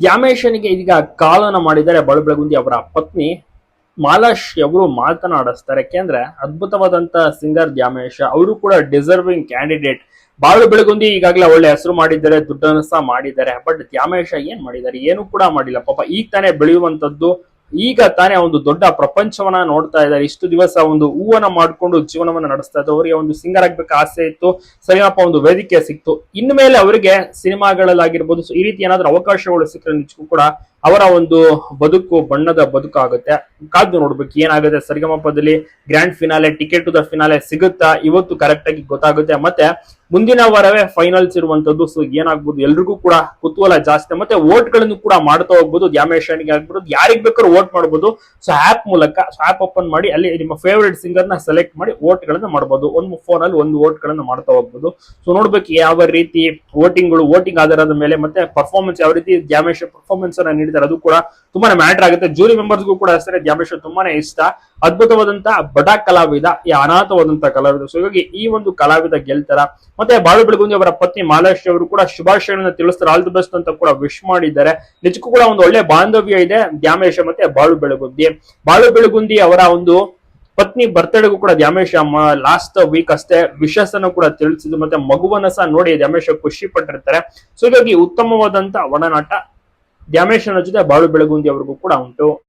ದ್ಯಾಮೇಶನಿಗೆ ಈಗ ಕಾಲನ ಮಾಡಿದರೆ ಬಳಬೆಳಗುಂದಿ ಬೆಳಗುಂದಿ ಅವರ ಪತ್ನಿ ಮಾಲಾಶ್ ಅವರು ಮಾತನಾಡಿಸ್ತಾರೆ. ಯಾಕೆಂದ್ರೆ ಅದ್ಭುತವಾದಂತ ಸಿಂಗರ್ ದ್ಯಾಮೇಶ, ಅವರು ಕೂಡ ಡಿಸರ್ವಿಂಗ್ ಕ್ಯಾಂಡಿಡೇಟ್ ಬಾಳು ಬೆಳಗುಂದಿ ಈಗಾಗಲೇ ಒಳ್ಳೆ ಹೆಸರು ಮಾಡಿದ್ದಾರೆ, ದುಡ್ಡನ್ನು ಸಹ ಮಾಡಿದ್ದಾರೆ. ಬಟ್ ದ್ಯಾಮೇಶ ಏನ್ ಮಾಡಿದ್ದಾರೆ? ಏನು ಕೂಡ ಮಾಡಿಲ್ಲ. ಪಾಪ, ಈಗ ತಾನೇ ಬೆಳೆಯುವಂತದ್ದು ಈಗ ತಾನೇ ಒಂದು ದೊಡ್ಡ ಪ್ರಪಂಚವನ್ನ ನೋಡ್ತಾ ಇದ್ದಾರೆ. ಇಷ್ಟು ದಿವಸ ಒಂದು ಹೂವನ್ನ ಮಾಡ್ಕೊಂಡು ಜೀವನವನ್ನ ನಡೆಸ್ತಾ ಇದ್ದಾರೆ. ಅವರಿಗೆ ಒಂದು ಸಿಂಗರ್ ಆಗ್ಬೇಕು ಆಸೆ ಇತ್ತು. ಸರಿಯಪ್ಪ ಒಂದು ವೇದಿಕೆ ಸಿಕ್ತು. ಇನ್ಮೇಲೆ ಅವರಿಗೆ ಸಿನಿಮಾಗಳಲ್ಲಾಗಿರ್ಬೋದು. ಈ ರೀತಿ ಏನಾದ್ರೂ ಅವಕಾಶಗಳು ಸಿಕ್ಕರೆ ನಿಜಕ್ಕೂ ಕೂಡ ಅವರ ಒಂದು ಬದುಕು ಬಣ್ಣದ ಬದುಕು ಆಗುತ್ತೆ ಕಾದು ನೋಡ್ಬೇಕು, ಏನಾಗುತ್ತೆ? ಸರಿಗಮಪದಲ್ಲಿ grand finale ticket to the finale ಸಿಗುತ್ತಾ? ಇವತ್ತು ಕರೆಕ್ಟ್ ಆಗಿ ಗೊತ್ತಾಗುತ್ತೆ. ಮತ್ತೆ ಮುಂದಿನ ವಾರವೇ ಫೈನಲ್ಸ್ ಇರುವಂತದ್ದು ಸೊ ಏನಾಗ್ಬೋದು? ಎಲ್ರಿಗೂ ಕೂಡ ಕುತೂಹಲ ಜಾಸ್ತಿ. ಮತ್ತೆ ವೋಟ್ಗಳನ್ನು ಕೂಡ ಮಾಡ್ತಾ ಹೋಗ್ಬೋದು. ದ್ಯಾಮೇಶನಿಗೆ ಆಗ್ಬೋದು. ಯಾರಿಗ್ ಬೇಕಾದ್ರೂ ವೋಟ್ ಮಾಡ್ಬೋದು. ಸೊ ಆಪ್ ಮೂಲಕ ಆಪ್ ಓಪನ್ ಮಾಡಿ, ಅಲ್ಲಿ ನಿಮ್ಮ ಫೇವರೇಟ್ ಸಿಂಗರ್ನ ಸೆಲೆಕ್ಟ್ ಮಾಡಿ ವೋಟ್ ಗಳನ್ನ ಮಾಡಬಹುದು ಒಂದು ಫೋನ್ ಅಲ್ಲಿ ಒಂದು ವೋಟ್ ಗಳನ್ನ ಮಾಡ್ತಾ ಹೋಗ್ಬೋದು. ಸೊ ನೋಡ್ಬೇಕು ಯಾವ ರೀತಿ ವೋಟಿಂಗ್ಗಳು ವೋಟಿಂಗ್ ಆಧಾರದ ಮೇಲೆ ಮತ್ತೆ ಪರ್ಫಾರ್ಮೆನ್ಸ್ ಯಾವ ರೀತಿ ದ್ಯಾಮೇಶ ಪರ್ಫಾರ್ಮೆನ್ಸ್ ಅನ್ನ ನೀಡಿದ್ದಾರೆ ಅದು ಕೂಡ ತುಂಬಾನೇ ಮ್ಯಾಟರ್ ಆಗುತ್ತೆ. ಜೂರಿ ಮೆಂಬರ್ಸ್ಗೂ ಕೂಡ ಅಷ್ಟೇ ಜಾಮೇಶ್ವರ್ ತುಂಬಾನೇ ಇಷ್ಟ. ಅದ್ಭುತವಾದಂತಹ ಬಡ ಕಲಾವಿದ, ಈ ಅನಾಥವಾದಂತಹ ಕಲಾವಿದ. ಸೊ ಹೀಗಾಗಿ ಈ ಒಂದು ಕಲಾವಿದ ಗೆಲ್ತಾರ. ಮತ್ತೆ ಬಾಳು ಬೆಳಗುಂದಿ ಅವರ ಪತ್ನಿ ಮಾಲಾಶ್ರೀ ಅವರು ಕೂಡ ಶುಭಾಶಯಗಳನ್ನ ತಿಳಿಸ್ತಾರೆ. ಆಲ್ ದಿ ಬೆಸ್ಟ್ ಅಂತ ಕೂಡ ವಿಶ್ ಮಾಡಿದ್ದಾರೆ. ನಿಜಕ್ಕೂ ಕೂಡ ಒಂದು ಒಳ್ಳೆ ಬಾಂಧವ್ಯ ಇದೆ ದ್ಯಾಮೇಶ ಮತ್ತೆ ಬಾಳು ಬೆಳಗುಂದಿ ಬಾಳು ಬೆಳಗುಂದಿ ಅವರ ಒಂದು ಪತ್ನಿ ಬರ್ತಡೆಗೂ ಕೂಡ ದ್ಯಾಮೇಶ ಲಾಸ್ಟ್ ವೀಕ್ ಅಷ್ಟೇ ವಿಶಸ್ ಕೂಡ ತಿಳಿಸಿದ್ರು ಮತ್ತೆ ಮಗುವನ್ನ ಸಹ ನೋಡಿ ದ್ಯಾಮೇಶ ಖುಷಿ ಪಟ್ಟಿರ್ತಾರೆ. ಸೊ ಹೀಗಾಗಿ ಉತ್ತಮವಾದಂತ ಒಡನಾಟ ದ್ಯಾಮೇಶನ ಜೊತೆ ಬಾಳು ಬೆಳಗುಂದಿ ಅವ್ರಿಗೂ ಕೂಡ ಉಂಟು.